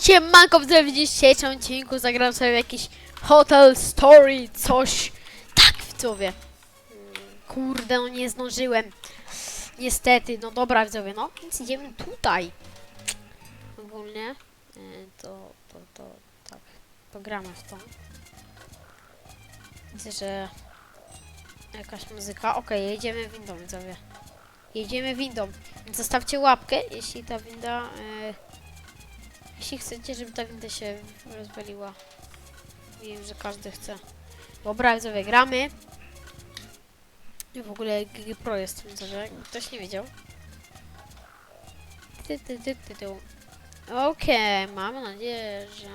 Siemanko, w dzisiejszym odcinku zagram sobie jakiś Hotel Story, coś. Tak, widzowie. Kurde, no nie zdążyłem. Niestety, no dobra, widzowie, no więc idziemy tutaj. Ogólnie y, to, to, to, tak, pogramy w to. Widzę, że jakaś muzyka. Okej, jedziemy windą, widzowie. Jedziemy windą. Zostawcie łapkę, jeśli ta winda... y, jeśli chcecie, żeby ta winda się rozwaliła. Wiem, że każdy chce. Dobra, widzowie, gramy. I w ogóle GG Pro jest, widzowie, jakby ktoś nie wiedział. Ty, ty, ty, ty, ty. Okej, mam nadzieję, że...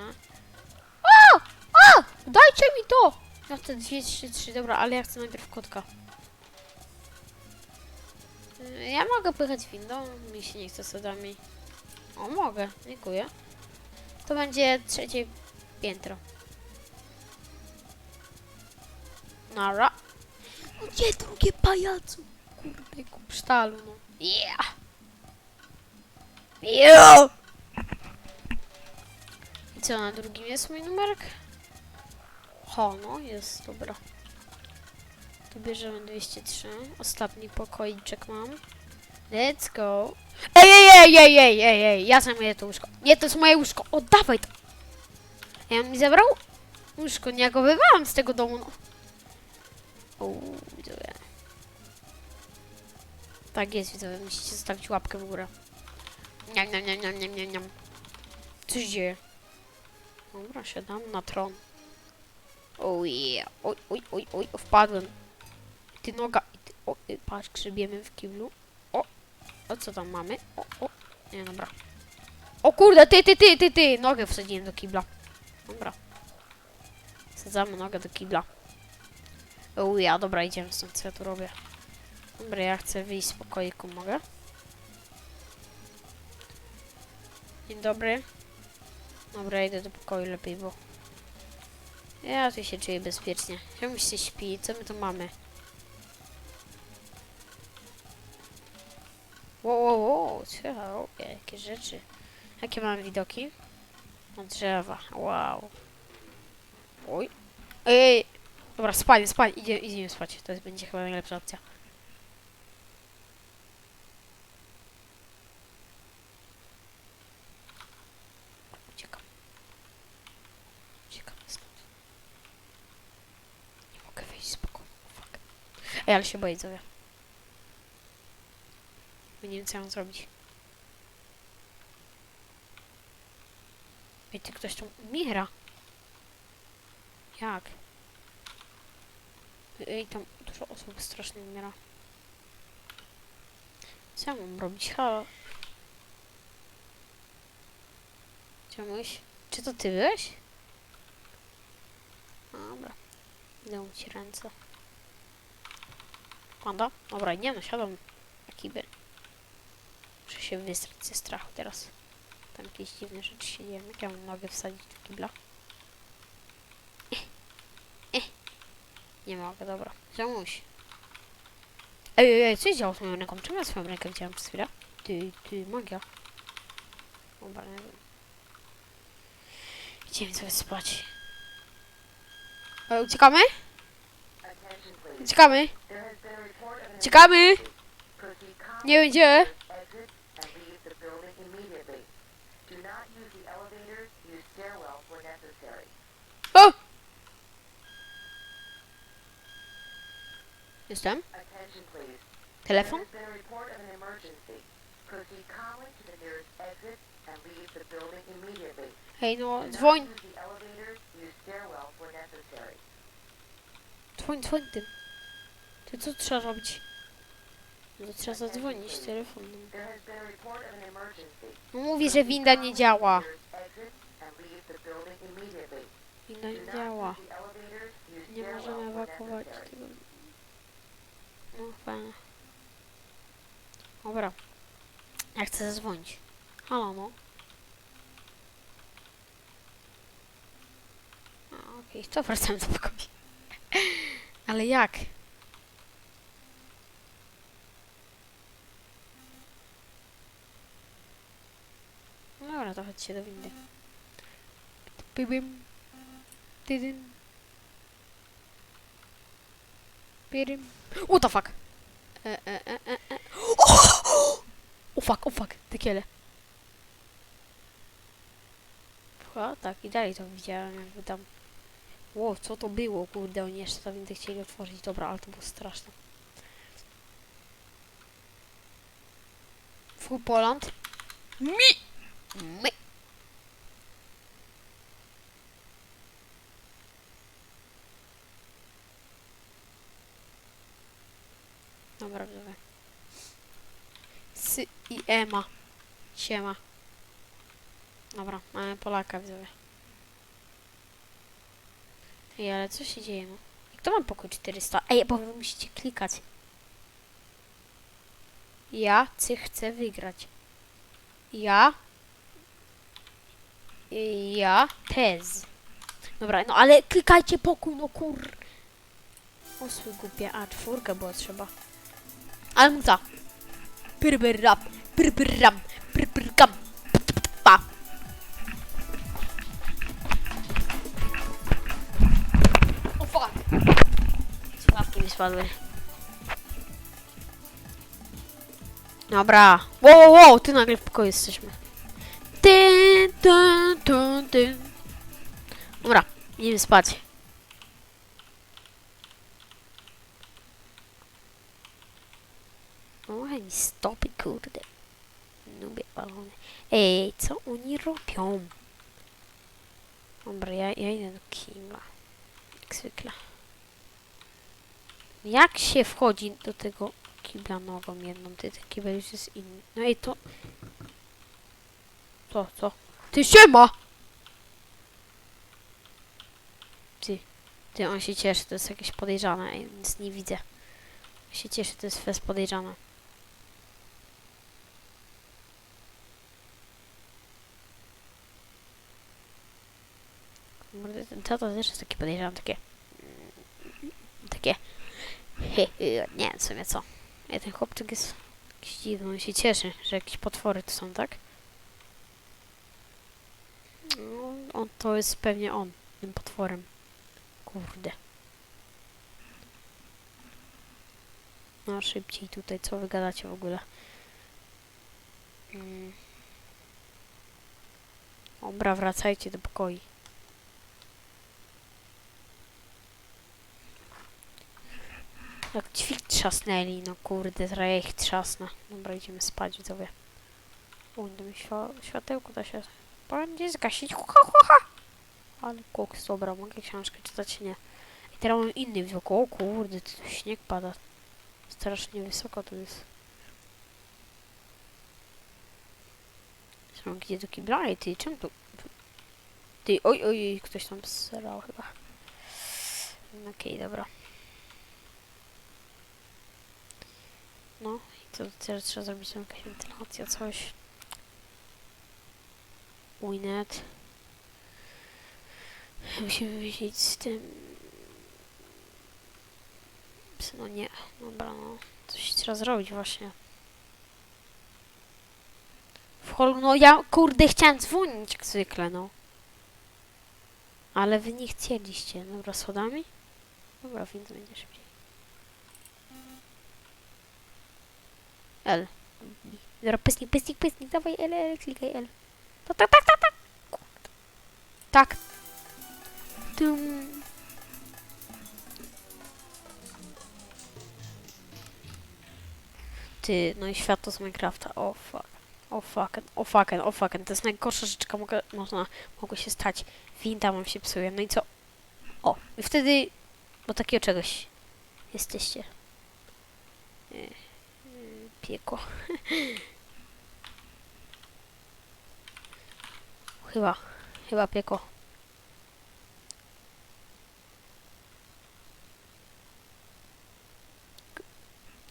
O! O! Dajcie mi to! Ja chcę 2, 3, 3, dobra, ale ja chcę najpierw kotka. Ja mogę pojechać windą, mi się nie chce sodami. O, mogę, dziękuję. To będzie trzecie piętro. Nara. No gdzie drugie pajacu? Kurde, kupsztalu, no. Yeah! Yeah! I co, na drugim jest mój numerek? Ho, no, jest, dobra. Tu bierzemy 203. Ostatni pokoiczek mam. Let's go. Ej, ej, ej, ej, ej, ej, ej, ja zajmuję to łóżko. Nie, to jest moje łóżko. Oddawaj to. Ja on mi zabrał łóżko, nie ja go wywałam z tego domu, no. Uuu, widzowie. Tak jest, widzowie, musicie zostawić łapkę w górę. Niam, niam, niam, niam, niam, niam, niam. Dzieje? Dobra, siadam na tron. Oh yeah. Oj, oj, oj, oj, wpadłem. Ty noga. Ty, o, y, patrz, grzebiemy w kiblu. O, co tam mamy? O, o. Nie, dobra. O kurde, ty, ty, ty, ty, ty. Nogę wsadziłem do kibla. Dobra. Wsadzamy nogę do kibla. O ja, dobra, idziemy stąd, co ja tu robię. Dobra, ja chcę wyjść z pokoiku, mogę? Dzień dobry. Dobra, idę do pokoju lepiej, bo... Ja tu się czuję bezpiecznie. Czemu się śpi? Co my tu mamy? Wow, wow, wow, co ja? Jakie rzeczy? Jakie mamy widoki? Na drzewa, wow. Oj. Ej, dobra, spać, spać, idzie, idziemy spać. To będzie chyba najlepsza opcja. Uciekam. Uciekam stąd. Nie mogę wyjść z pokoju. Ej, ale się boję, Zoja. Bo nie wiem, co mam zrobić. Ej, ty ktoś tu umiera. Jak? Ej, tam dużo osób strasznie umiera. Co ja mam robić? Halo? Czemuś? Czy to ty byłeś? Dobra. Idę umyć ręce. Panda? Dobra, nie no, siadam na kibel. Muszę się wystrać ze strachu teraz. Tam jakieś dziwne rzeczy się dzieją. Jak ja mam nogę wsadzić do kibla? Nie mogę, dobra. Zamuś. Ej, ej, co się działo z moją ręką? Czemu ja swoją rękę widziałam przez chwilę? Ty, ty, magia. Dobra, nie wiem. Idziemy sobie spać. E, uciekamy? Uciekamy? Uciekamy! Nie wiem elevators, use stairwells where necessary. Dzwoń, dzwoń tym. Ty co trzeba robić? No to trzeba zadzwonić telefonem. No mówi, że winda nie działa. Winda nie działa. Nie możemy ewakuować tego. No fajnie. Dobra. Ja chcę zadzwonić. Halo, no. A, Okej, to wracamy do pokoju. Ale jak? Dobra, to chodźcie do windy. Bibim. Dydym. Birim. What the fuck? E, e, e, e, e. O fuck, o fuck, tekiele. A, tak, i dalej to widziałem, jakby tam... Ło, co to było, kurde, oni jeszcze to windy chcieli otworzyć. Dobra, ale to było straszne. Full Poland. Mi! Mi! Dobra, widzowie. Sy i Ema. Siema. Dobra, mamy Polaka, widzowie. Ej, ale co się dzieje, no? Kto ma pokój 400? Ej, bo wy musicie klikać. Ja cy chcę wygrać. Ja. I Ja tez. Dobra, no ale klikajcie pokój, no kur... Osły głupie, a czwórkę było trzeba. Ale mu ta. Pyrbyram, pyrbyram. O spadły. Dobra. Wow, wow, wow, ty nagle w pokoju jesteśmy. Ty, ty, ty, ty. Dobra, idziemy spać. Oj, stopy, kurde. Lubię balony. Ej, co oni robią? Dobra, ja, ja idę do kibla. Jak zwykle. Jak się wchodzi do tego kibla nową jedną? Ty, ten kibel już jest inny. No i to... Co, co? Ty siema! Ty, ty, on się cieszy, to jest jakieś podejrzane, ej, nic nie widzę. On się cieszy, to jest fest podejrzane. Ten tata też jest taki podejrzany, takie... Takie... He, nie wiem w sumie co. Ej, ten chłopczyk jest jakiś dziwny, on się cieszy, że jakieś potwory to są, tak? No, on to jest pewnie on, tym potworem. Kurde. No szybciej tutaj, co wy gadacie w ogóle? Mm. Dobra, wracajcie do pokoi. Jak dźwig trzasnęli, no kurde, zaraz ich trzasnę. Dobra, idziemy spać, widzowie. Uj, mi światełko da się będzie zgasić. Hu, hu, hu. Ale koks, dobra, mogę książkę czytać, nie. I teraz mam inny widok. O kurde, tu śnieg pada. Strasznie wysoko tu jest. Zresztą gdzie do kibla? Ej, ty, czym tu? Ty, oj, oj, ktoś tam srał chyba. Okej, dobra. No, i to teraz trzeba zrobić tam jakaś coś. Winet. Musimy wymyślić z tym... No nie, dobra, no. Coś trzeba zrobić właśnie. W holu, no ja kurde chciałem dzwonić jak zwykle, no. Ale wy nie chcieliście. Dobra, schodami? Dobra, więc będzie szybciej. L. Dobra, pysnik, pysnik, pysnik, dawaj L, L, klikaj L. Tak, tak, tak, tak, tak. Tak. Tum. Ty, no i światło z Minecrafta. O fuck. O fucking, o fucking, o fucking. To jest najgorsza rzecz, jaka mogę, można, mogło się stać. Winda wam się psuje. No i co? O, i wtedy, bo takiego czegoś jesteście. Yy, piekło. Chyba, chyba piekło.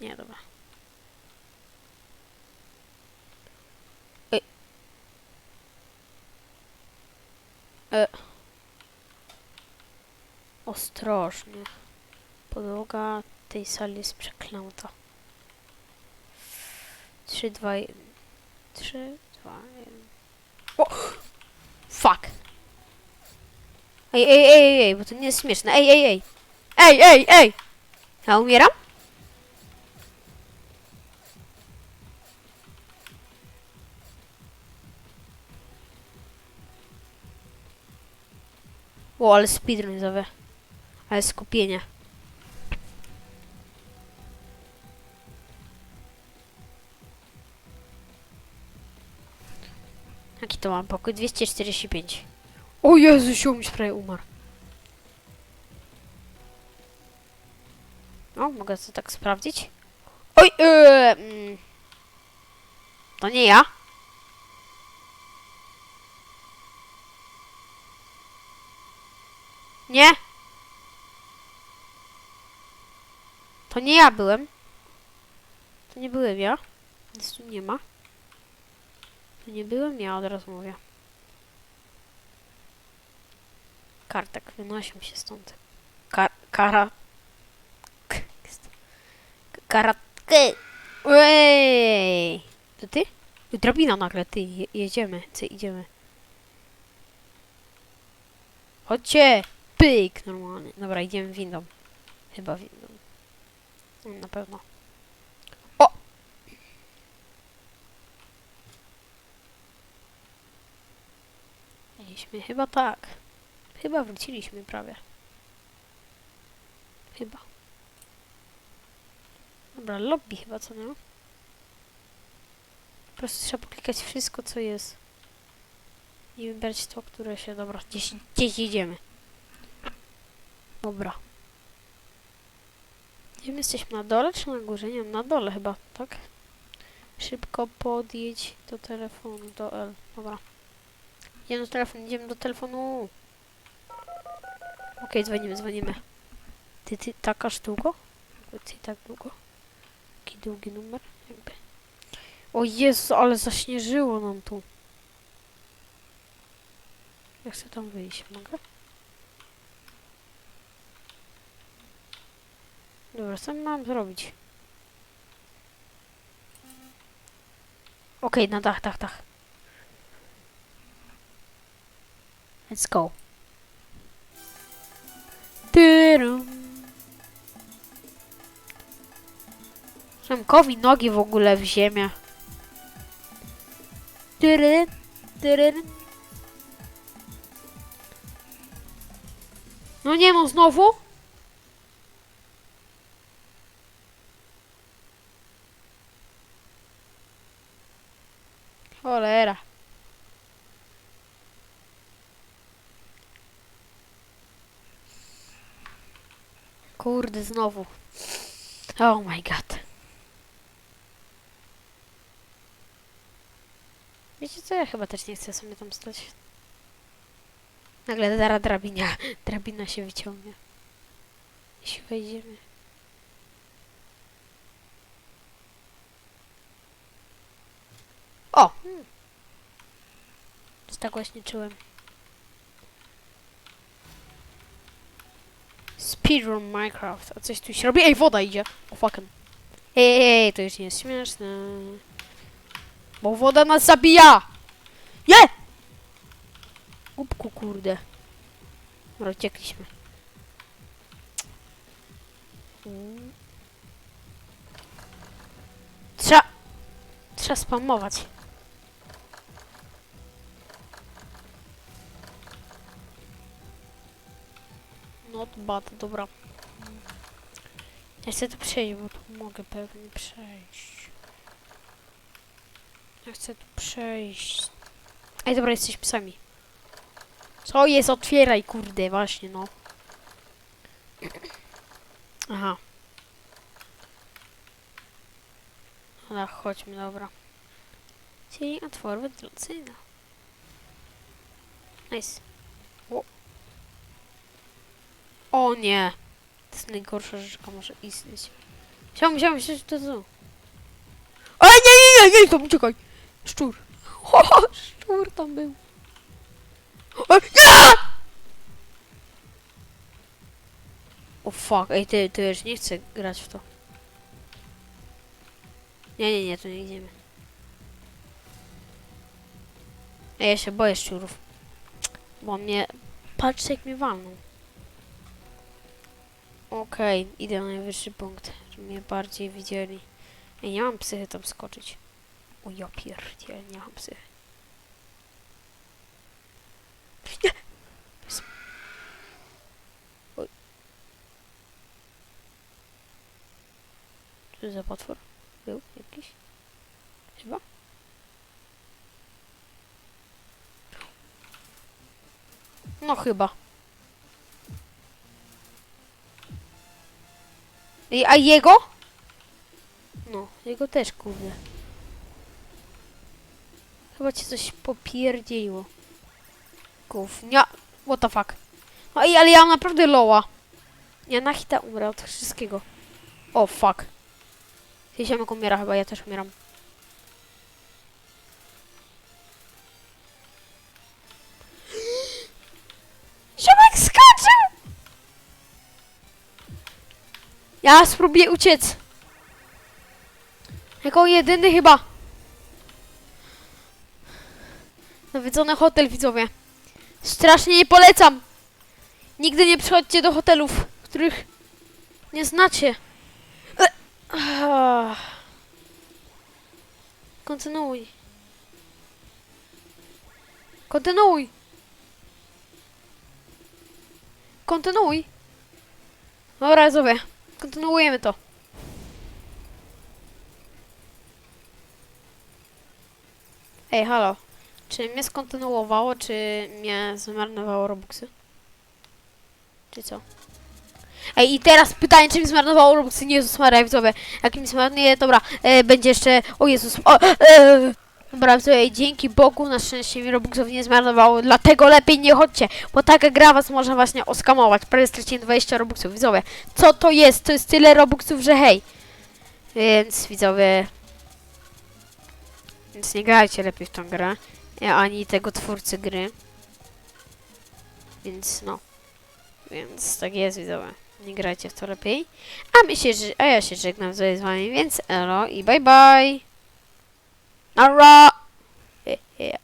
Nie, dobra. Ej. E. Ostrożnie. Podłoga tej sali jest przeklęta. 3, 2, 1. 3, 2, 1. O! Fuck! Ej, ej, ej, ej, ej, bo to nie jest śmieszne. Ej, ej, ej. Ej, ej, ej. Ja umieram? O, ale speedrun zowie. Ale skupienie. Jaki to mam pokój? 245. O Jezu, się mi prawie umarł. O, mogę to tak sprawdzić? Oj, yy. To nie ja. Nie. To nie ja byłem. To nie byłem ja. Nic tu nie ma. To nie byłem ja, od razu mówię. Kartek, wynosim się stąd. Kar kara... K- jest- Karatkę! Ej! To ty? Drabina nagle, ty, je jedziemy, ty, idziemy. Chodźcie! Pyk! Normalnie. Dobra, idziemy windą. Chyba windą. Na pewno. O! Mieliśmy chyba tak. Chyba wróciliśmy prawie. Chyba. Dobra, lobby chyba, co nie? Po prostu trzeba poklikać wszystko, co jest. I wybrać to, które się... Dobra, gdzieś, gdzieś idziemy. Dobra. Gdzie my jesteśmy? Na dole czy na górze? Nie na dole chyba, tak? Szybko podjedź do telefonu, do L. Dobra. Idziemy do telefonu, idziemy do telefonu. Okej, dzwonimy, dzwonimy. Ty, ty, tak aż długo? Ty tak długo? Jaki długi numer? Jakby. O Jezu, ale zaśnieżyło nam tu. Ja chcę tam wyjść, mogę? Dobra, co mam zrobić? Okej, na dach, dach, dach. Let's go. Szemkowi nogi w ogóle w ziemię. Tyry, tyry. No nie no, znowu? Kurde, znowu. Oh my god. Wiecie co? Ja chyba też nie chcę sobie tam stać. Nagle dara drabina. Drabina się wyciągnie. Jeśli wejdziemy. O! Hmm. Tak właśnie czułem. Speedrun Minecraft. A coś tu się robi? Ej, woda idzie. O fucking. Ej, ej, to już nie jest śmieszne. Bo woda nas zabija! Nie! Głupku, kurde. Uciekliśmy. Trzeba... Trzeba spamować. Not bad, dobra. Ja chcę tu przejść, bo tu mogę pewnie przejść. Ja chcę tu przejść. Ej, dobra, jesteśmy sami. Co jest? Otwieraj, kurde, właśnie, no. Aha. Dobra, chodźmy, dobra. Czyli otwór wentylacyjny. Nice. O. o nie. To jest najgorsza rzecz, jaka może istnieć. Chciałbym, chciałbym się to tu. Ej, nie, nie, nie, nie, tam uciekaj. Szczur. O, szczur tam był. Ej, nie! O fuck, ej, ty, ty już nie chcę grać w to. Nie, nie, nie, tu nie idziemy. Ej, ja się boję szczurów. Bo mnie Patrzcie jak mnie walną. Okej, idę na najwyższy punkt, żeby mnie bardziej widzieli. Nie mam psychy tam skoczyć. O ja pierdzielę, nie mam psychy. Nie! Oj. Co za potwór? Był jakiś? Chyba? No chyba. A jego? No, jego też kurde. Chyba cię coś popierdzieliło. Gównia. What the fuck. Ej, ale ja mam naprawdę loła. Ja na hita umrę od wszystkiego. O, fuck. Ty ziomek umiera chyba, ja też umieram. Ja spróbuję uciec. Jako jedyny chyba. Nawiedzony hotel, widzowie. Strasznie nie polecam. Nigdy nie przychodźcie do hotelów, których nie znacie. Kontynuuj. Kontynuuj. Kontynuuj. Dobra, widzowie. Kontynuujemy to. Ej, halo. Czy mnie skontynuowało, czy mnie zmarnowało Robuxy? Czy co? Ej, i teraz pytanie, czy mi zmarnowało Robuxy? Nie, Jezus Maria, widzowie. Jak mi zmarnuje, dobra, e, będzie jeszcze... O Jezus, o, e, Dobra, widzowie, dzięki Bogu na szczęście mi Robuxów nie zmarnowało, dlatego lepiej nie chodźcie, bo taka gra was może właśnie oskamować. Prawie straciłem 20 Robuxów, widzowie. Co to jest? To jest tyle Robuxów, że hej. Więc, widzowie... Więc nie grajcie lepiej w tą grę. Ja ani tego twórcy gry. Więc no. Więc tak jest, widzowie. Nie grajcie w to lepiej. A my się, a ja się żegnam z wami, więc elo i bye bye. Nara! Yeah.